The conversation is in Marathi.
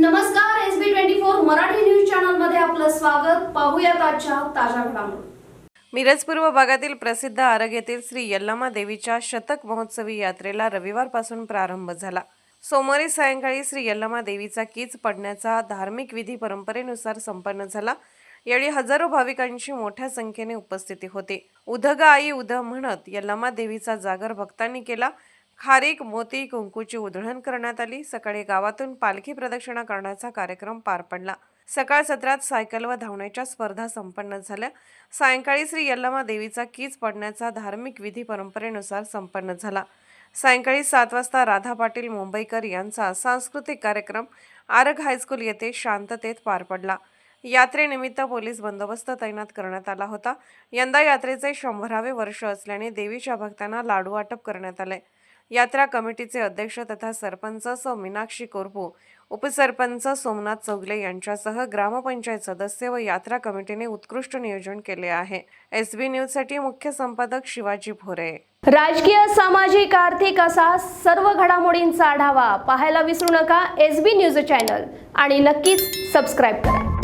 नमस्कार S B twenty four Marathi news चॅनलमध्ये आपलं स्वागत. पाहूयात आजच्या ताज्या घडामोडी. मिरज पूर्व भागातील प्रसिद्ध आरोग्यातील श्री यल्लामा देवीच्या शतक महोत्सवी यात्रेला रविवारपासून प्रारंभ झाला. सोमवारी सायंकाळी श्री यल्लमा देवीचा कीच पडण्याचा धार्मिक विधी परंपरेनुसार संपन्न झाला. यावेळी हजारो भाविकांची मोठ्या संख्येने उपस्थिती होती. उधग आई उध म्हणत यल्लामा देवीचा जागर भक्तांनी केला. खारीक मोती कुंकूची उधळण करण्यात आली. सकाळी गावातून पालखी प्रदक्षिणा करण्याचा कार्यक्रम पार पडला. सकाळ सत्रात सायकल व धावण्याच्या स्पर्धा संपन्न झाल्या. सायंकाळी श्री यल्लमा देवीचा कीच पडण्याचा धार्मिक विधी परंपरेनुसार संपन्न झाला. सायंकाळी सात वाजता राधा पाटील मुंबईकर यांचा सांस्कृतिक कार्यक्रम आरग हायस्कूल येथे शांततेत पार पडला. यात्रेनिमित्त पोलीस बंदोबस्त तैनात करण्यात आला होता. यंदा यात्रेचे शंभरावे वर्ष असल्याने देवीच्या भक्तांना लाडू वाटप करण्यात आले. यात्रा कमिटीचे अध्यक्ष तथा सरपंच सौ मीनाक्षी कोरपू उपसरपंच सोमनाथ चौगले यांच्यासह ग्रामपंचायत सदस्य व यात्रा कमिटीने उत्कृष्ट नियोजन केले आहे. एस बी न्यूजसाठी मुख्य संपादक शिवाजी भोरे. राजकीय सामाजिक आर्थिक असा सर्व घडामोडींचा आढावा पाहायला विसरू नका. एस बी न्यूज चॅनल आणि नक्कीच सबस्क्राईब करा.